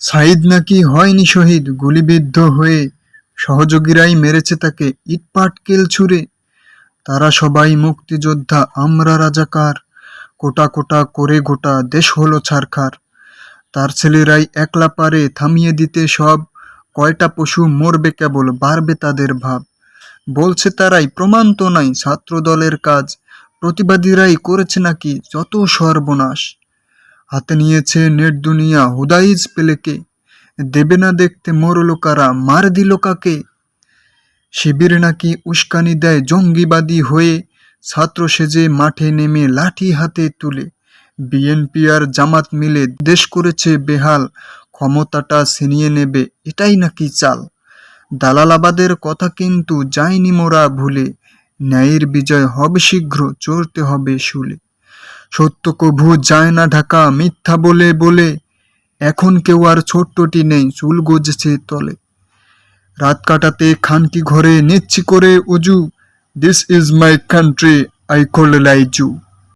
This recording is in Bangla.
সাইদ নাকি হয়নি শহীদ? গুলিবিদ্ধ হয়ে সহযোগীরাই মেরেছে তাকে। ইটপাটকেল ছুঁড়ে। তারা সবাই মুক্তিযোদ্ধা, আমরা রাজাকার। কোটা কোটা করে গোটা দেশ হলো ছারখার। তার ছেলেরাই একলা পারে থামিয়ে দিতে সব। কয়টা পশু মরবে কেবল, বাড়বে তাদের ভাব। বলছে তারাই, প্রমাণ তো নাই ছাত্র দলের কাজ। প্রতিবাদীরাই করেছে নাকি যত সর্বনাশ। হাতে নিয়েছে নেট দুনিয়া, হুদাইজ পেলেকে। দেবে না দেখতে মরলো কারা মার দিল কাকে শিবির নাকি উস্কানি দেয় জঙ্গিবাদী হয়ে, ছাত্র সেজে মাঠে নেমে লাঠি হাতে তুলে। বিএনপি আর জামাত মিলে দেশ করেছে বেহাল, ক্ষমতাটা ছিনিয়ে নেবে, এটাই নাকি চাল। দালালাবাদের কথা কিন্তু যায়নি মোরা ভুলে, ন্যায়ের বিজয় হবে শীঘ্র, চড়তে হবে শুলে। সত্য কভু যায় না ঢাকা, মিথ্যা বলে বলে। এখন কেউ আর ছোট্টটি নেই, চুল গজেছে তলে। রাত কাটাতে খানকি ঘরে, নিচ্ছি করে উজু। This is my country I call Laiju